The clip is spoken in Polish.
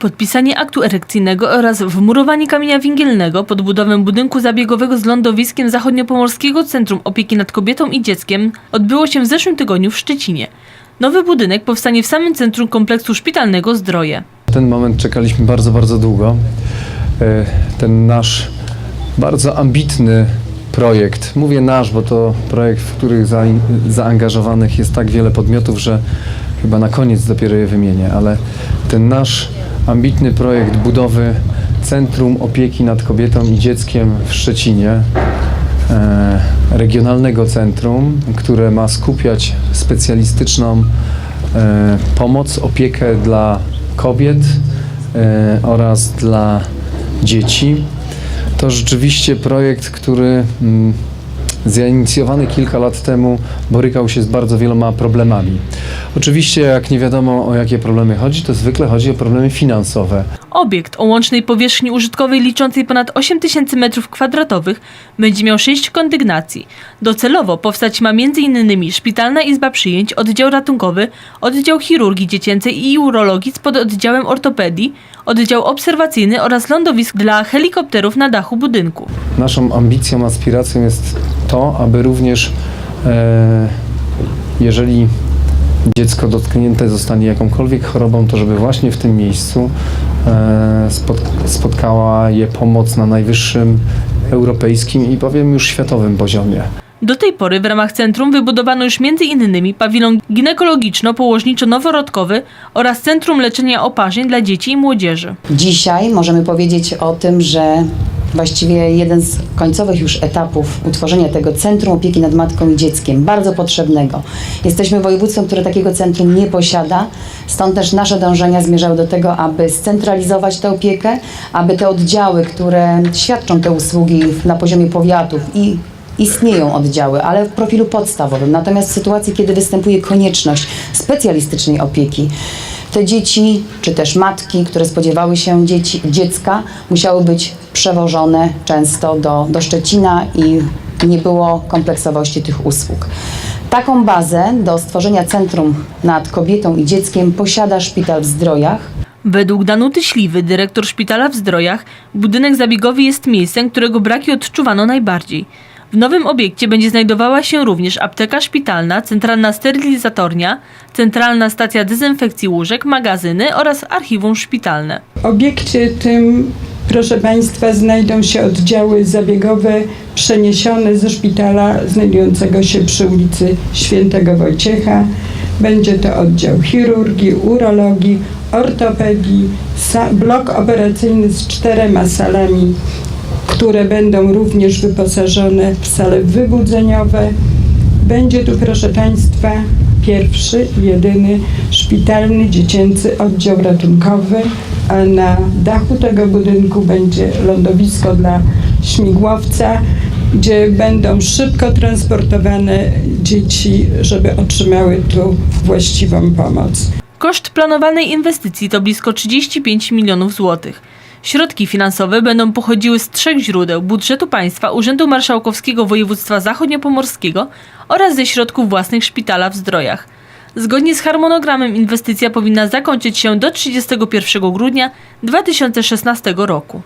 Podpisanie aktu erekcyjnego oraz wmurowanie kamienia węgielnego pod budowę budynku zabiegowego z lądowiskiem Zachodniopomorskiego Centrum Opieki nad Kobietą i Dzieckiem odbyło się w zeszłym tygodniu w Szczecinie. Nowy budynek powstanie w samym centrum kompleksu szpitalnego Zdroje. Ten moment czekaliśmy bardzo, bardzo długo. E, Ten nasz bardzo ambitny projekt, mówię nasz, bo to projekt, w który za, zaangażowanych jest tak wiele podmiotów, że chyba na koniec dopiero je wymienię, ale ten nasz ambitny projekt budowy Centrum Opieki nad Kobietą i Dzieckiem w Szczecinie, e, regionalnego centrum, które ma skupiać specjalistyczną e, pomoc, opiekę dla kobiet e, oraz dla dzieci. To rzeczywiście projekt, który mm, zainicjowany kilka lat temu borykał się z bardzo wieloma problemami. Oczywiście, jak nie wiadomo o jakie problemy chodzi, to zwykle chodzi o problemy finansowe. Obiekt o łącznej powierzchni użytkowej liczącej ponad 8 tysięcy m2 będzie miał 6 kondygnacji. Docelowo powstać ma m.in. szpitalna izba przyjęć, oddział ratunkowy, oddział chirurgii dziecięcej i urologii z pododdziałem ortopedii, oddział obserwacyjny oraz lądowisk dla helikopterów na dachu budynku. Naszą ambicją, aspiracją jest to, aby również, e, jeżeli dziecko dotknięte zostanie jakąkolwiek chorobą, to żeby właśnie w tym miejscu e, spot, spotkała je pomoc na najwyższym europejskim i powiem już światowym poziomie. Do tej pory w ramach centrum wybudowano już m.in. pawilon ginekologiczno-położniczo-noworodkowy oraz Centrum Leczenia Oparzeń dla Dzieci i Młodzieży. Dzisiaj możemy powiedzieć o tym, że właściwie jeden z końcowych już etapów utworzenia tego Centrum Opieki nad Matką i Dzieckiem, bardzo potrzebnego. Jesteśmy województwem, które takiego centrum nie posiada, stąd też nasze dążenia zmierzały do tego, aby scentralizować tę opiekę, aby te oddziały, które świadczą te usługi na poziomie powiatów i Istnieją oddziały, ale w profilu podstawowym. Natomiast w sytuacji, kiedy występuje konieczność specjalistycznej opieki, te dzieci, czy też matki, które spodziewały się dzieci, dziecka, musiały być przewożone często do, do Szczecina i nie było kompleksowości tych usług. Taką bazę do stworzenia Centrum nad Kobietą i Dzieckiem posiada szpital w Zdrojach, Według Danuty Śliwy, dyrektor szpitala w Zdrojach, budynek zabiegowy jest miejscem, którego braki odczuwano najbardziej. W nowym obiekcie będzie znajdowała się również apteka szpitalna, centralna sterylizatornia, centralna stacja dezynfekcji łóżek, magazyny oraz archiwum szpitalne. W obiekcie tym, proszę Państwa, znajdą się oddziały zabiegowe przeniesione ze szpitala znajdującego się przy ulicy Świętego Wojciecha. Będzie to oddział chirurgii, urologii, ortopedii, blok operacyjny z czterema salami, które będą również wyposażone w sale wybudzeniowe. Będzie tu, proszę Państwa, pierwszy, jedyny szpitalny dziecięcy oddział ratunkowy, a na dachu tego budynku będzie lądowisko dla śmigłowca, gdzie będą szybko transportowane dzieci, żeby otrzymały tu właściwą pomoc. Koszt planowanej inwestycji to blisko 35 milionów złotych. Środki finansowe będą pochodziły z trzech źródeł: budżetu państwa, Urzędu Marszałkowskiego Województwa Zachodniopomorskiego oraz ze środków własnych szpitala w Zdrojach. Zgodnie z harmonogramem inwestycja powinna zakończyć się do 31 grudnia 2016 roku.